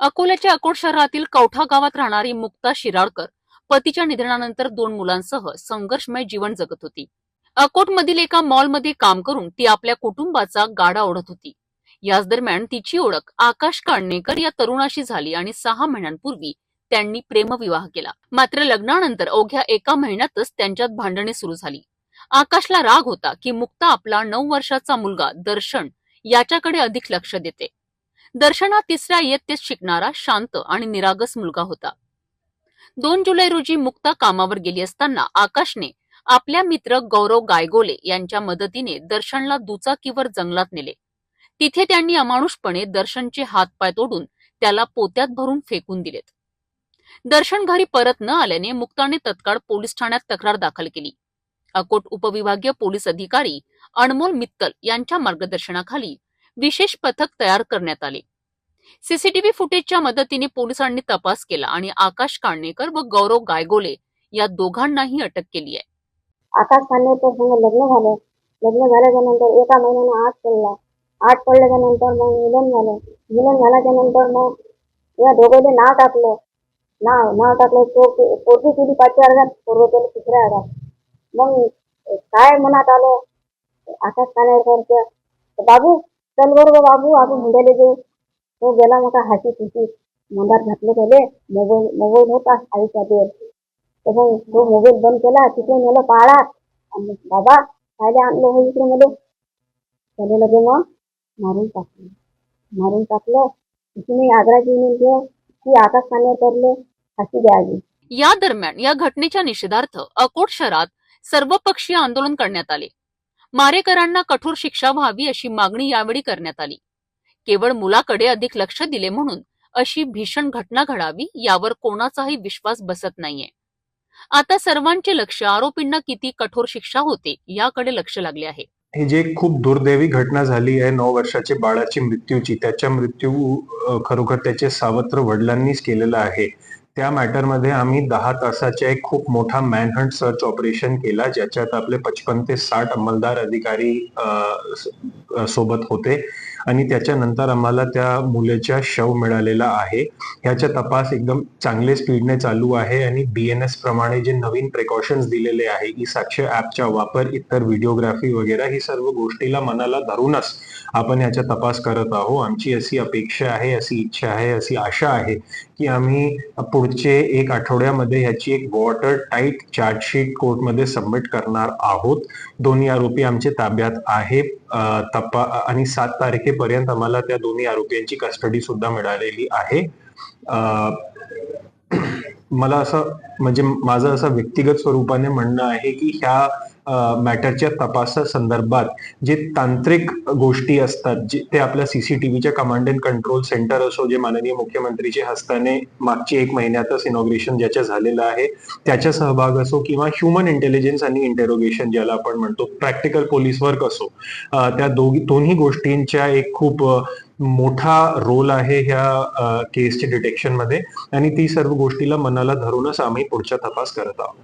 अकोल्याच्या अकोट शहरातील कवठा गावात राहणारी मुक्ता शिराळकर पतीच्या निधनानंतर दोन मुलांसह संघर्षमय जीवन जगत होती. अकोटमधील एका मॉलमध्ये काम करून ती आपल्या कुटुंबाचा गाडा ओढत होती. याच दरम्यान तिची ओळख आकाश काळणेकर या तरुणाशी झाली आणि सहा महिन्यांपूर्वी त्यांनी प्रेमविवाह केला. मात्र लग्नानंतर अवघ्या एका महिन्यातच त्यांच्यात भांडणे सुरू झाली. आकाशला राग होता की मुक्ता आपला नऊ वर्षाचा मुलगा दर्शन याच्याकडे अधिक लक्ष देते. दर्शना तिसऱ्या इयत्तेत शिकणारा शांत आणि निरागस मुलगा होता. दोन जुलै रोजी मुक्ता कामावर गेली असताना आकाशने आपल्या मित्र गौरव गायगोले यांच्या मदतीने दर्शनला दुचाकीवर जंगलात नेले. तिथे त्यांनी अमानुषपणे दर्शनचे हातपाय तोडून त्याला पोत्यात भरून फेकून दिलेत. दर्शन घरी परत न आल्याने मुक्ताने तत्काळ पोलीस ठाण्यात तक्रार दाखल केली. अकोट उपविभागीय पोलीस अधिकारी अनमोल मित्तल यांच्या मार्गदर्शनाखाली विशेष पथक तयार करण्यात आले. सीसीटीव्ही फुटेजच्या मदतीने पोलिसांनी तपास केला आणि आकाश काळणेकर व गौरव गायगोले या दोघांनाही अटक केली आहे. आकाश खांडेकर लग्न झालं. लग्न झाल्याच्यानंतर एका महिन्यानं आठ पडला. आठ पडल्याच्या नंतर मग मिलन झालं. मिलन झाल्याच्यानंतर मग या दोघांनी नाव टाकलं. नाव नाव टाकलं. तो पोरगी केली पाचव्या वर्गात पोरग केलं तिसऱ्या वर्गात मग काय मनात आलं? आकाश खांडेकरच्या बाबू चल बरोबर बाबू आपण हुंड्याला जाऊ. तो गेला मग हाशी खुशी मंदार घातले त्याले मोबाईल मोबाईल होता आईचा देर तर तो मोबाईल बंद केला तिथे नेलं पाळात आणि बाबा खायला आणलं हो इकडे मध्ये त्याने लगे मग मारून टाकलं. मारून टाकलं. तिने आग्राची म्हणजे की आकाश काने पडले फाशी द्यावी. या दरम्यान या घटनेच्या निषेधार्थ अकोट शहरात सर्वपक्षीय आंदोलन करण्यात आले. मारेकरांना कठोर शिक्षा व्हावी अशी मागणी यावेळी करण्यात आली. केवळ मुलाकडे अधिक लक्ष दिले म्हणून अशी भीषण घटना घडावी यावर कोणाचाही विश्वास बसत नाहीये. आता सर्वांचे लक्ष आरोपींना किती कठोर शिक्षा होते याकडे लक्ष लागले आहे. हे जे खूप दुर्दैवी घटना झाली आहे नऊ वर्षाचे बाळाची मृत्यूची त्याच्या मृत्यू खरोखर त्याचे सावत्र वडिलांनीच केलेला आहे. त्या मॅटरमध्ये आम्ही दहा तासाचा एक खूप मोठा मॅनहंट सर्च ऑपरेशन केला ज्याच्यात आपले पचपन ते साठ अंमलदार अधिकारी अ, सोबत होते. आणि त्याच्यानंतर आम्हाला त्या मुलीचा शव मिळालेला आहे. ह्याचा तपास एकदम चांगले स्पीडने चालू आहे आणि बी एन एस प्रमाणे जे नवीन प्रिकॉशन्स दिलेले आहे की साक्ष ऍपचा वापर इतर व्हिडिओग्राफी वगैरे ही सर्व गोष्टीला मनाला धरूनच आपण याचा तपास करत आहोत. आमची अशी अपेक्षा आहे अशी इच्छा आहे अशी आशा आहे की आम्ही पुढचे एक आठवड्यामध्ये ह्याची एक वॉटर टाईट चार्जशीट कोर्टमध्ये सबमिट करणार आहोत. दोन्ही आरोपी आमचे ताब्यात आहे तपा आणि सात तारखेपर्यंत आम्हाला त्या दोन्ही आरोपींची कस्टडी सुद्धा मिळालेली आहे. मला असं म्हणजे माझं असं व्यक्तिगत स्वरूपाने म्हणणं आहे की ह्या मॅटरच्या तपासा संदर्भात जे तांत्रिक गोष्टी असतात जे ते आपल्या सीसीटीव्हीच्या कमांड अँड कंट्रोल सेंटर असो जे माननीय मुख्यमंत्रीच्या हस्ताने मागची एक महिन्यातच इनॉग्रेशन ज्याच्या झालेलं आहे त्याचा सहभाग असो किंवा ह्युमन इंटेलिजन्स आणि इंटेरोगेशन ज्याला आपण म्हणतो प्रॅक्टिकल पोलीस वर्क असो त्या दोघी दोन्ही गोष्टींच्या एक खूप मोठा रोल आहे ह्या केसच्या डिटेक्शनमध्ये आणि ती सर्व गोष्टीला मनाला धरूनच आम्ही पुढचा तपास करत आहोत.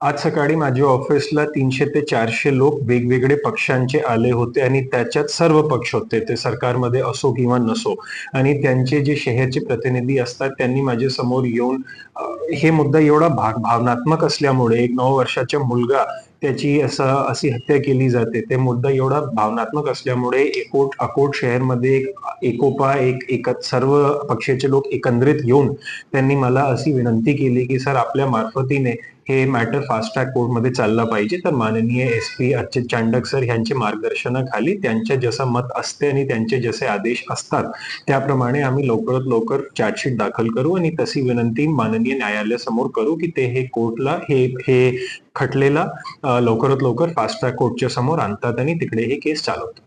आज सकाळी माझ्या ऑफिसला तीनशे ते चारशे लोक वेगवेगळे पक्षांचे आले होते आणि त्याच्यात सर्व पक्ष होते. ते सरकारमध्ये असो किंवा नसो. आणि त्यांचे जे शहरचे प्रतिनिधी असतात त्यांनी माझ्यासमोर येऊन हे मुद्दा एवढा भाग भावनात्मक असल्यामुळे एक नऊ वर्षाचा मुलगा त्याची असं अशी हत्या केली जाते. ते मुद्दा एवढा भावनात्मक असल्यामुळे एकोट अकोट शहरमध्ये एक एकोपा एक एक सर्व पक्षाचे लोक एकंदरीत येऊन त्यांनी मला अशी विनंती केली की सर आपल्या मार्फतीने हे मॅटर फास्ट ट्रॅक कोर्टमध्ये चालला पाहिजे. तर माननीय S P Achyut Chandak sir यांच्या मार्गदर्शनाखाली त्यांच्या जसं मत असते आणि त्यांचे जसे आदेश असतात त्याप्रमाणे आम्ही लवकरात लवकर चार्जशीट दाखल करू आणि तशी विनंती माननीय न्यायालयासमोर करू की ते हे कोर्टला हे हे खटलेला लवकरात लवकर फास्ट ट्रॅक कोर्टच्या समोर आणतात आणि तिकडे हे केस चालवतात.